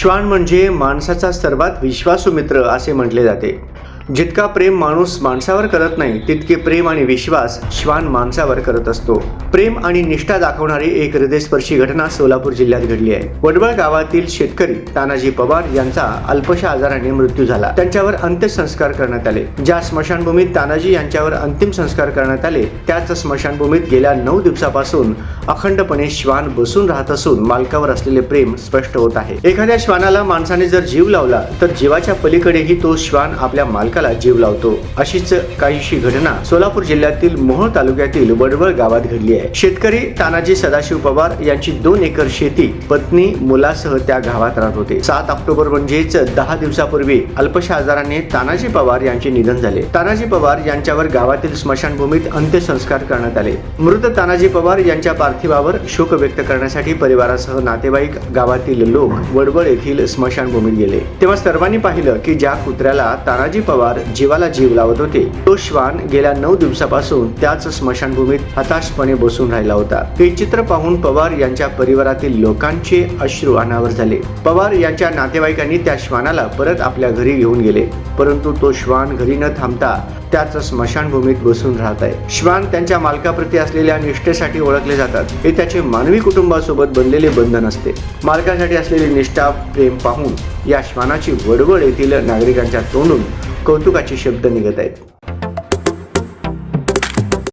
श्वान म्हणजे माणसाचा सर्वात विश्वासू मित्र असे म्हटले जाते. जितका प्रेम माणूस माणसावर करत नाही तितके प्रेम आणि विश्वास श्वान माणसावर करत असतो. प्रेम आणि निष्ठा दाखवणारी एक हृदयस्पर्शी घटना सोलापूर जिल्ह्यात घडली आहे. वडवळ गावातील शेतकरी तानाजी पवार यांचा अल्पशा आजाराने मृत्यू झाला. त्यांच्यावर अंत्यसंस्कार करण्यात आले. ज्या स्मशानभूमीत तानाजी यांच्यावर अंतिम संस्कार करण्यात आले त्याच स्मशानभूमीत गेल्या नऊ दिवसापासून अखंडपणे श्वान बसून राहत असून मालकावर असलेले प्रेम स्पष्ट होत आहे. एखाद्या श्वानाला माणसाने जर जीव लावला तर जीवाच्या पलीकडेही तो श्वान आपल्या मालकाला जीव लावतो. अशीच काहीशी घटना सोलापूर जिल्ह्यातील मोहोळ तालुक्यातील वडवळ गावात घडली आहे. शेतकरी तानाजी सदाशिव पवार यांची दोन एकर शेती पत्नी मुलासह त्या गावात राहत होते. सात ऑक्टोबर म्हणजेच दहा दिवसापूर्वी अल्पशा आजाराने तानाजी पवार यांचे निधन झाले. तानाजी पवार यांच्यावर गावातील स्मशानभूमीत अंत्यसंस्कार करण्यात आले. मृत तानाजी पवार यांच्या पार्थिवावर शोक व्यक्त करण्यासाठी परिवारासह नातेवाईक गावातील लोक वडवळ येथील स्मशानभूमीत गेले. तेव्हा सर्वांनी पाहिलं की ज्या कुत्र्याला तानाजी पवार जीवाला जीव लावत होते. तो श्वान गेल्या नऊ दिवसापासून त्याच स्मशानभूमीत हताशपणे बसून राहिला होता. हे चित्र पाहून पवार यांच्या परिवारातील लोकांचे अश्रू अनावर झाले. पवार यांच्या नातेवाईकांनी त्या श्वानाला परत आपल्या घरी घेऊन गेले. परंतु तो श्वान घरी न थांबता त्याच स्मशानभूमीत बसून राहत आहे. श्वान त्यांच्या मालकाप्रती असलेल्या निष्ठेसाठी ओळखले जातात. हे त्याचे मानवी कुटुंबासोबत बनलेले बंधन असते. मालकासाठी असलेली निष्ठा प्रेम पाहून या श्वानाची वडवड येथील नागरिकांच्या तोंडून कौतुकाचे शब्द निघत आहेत.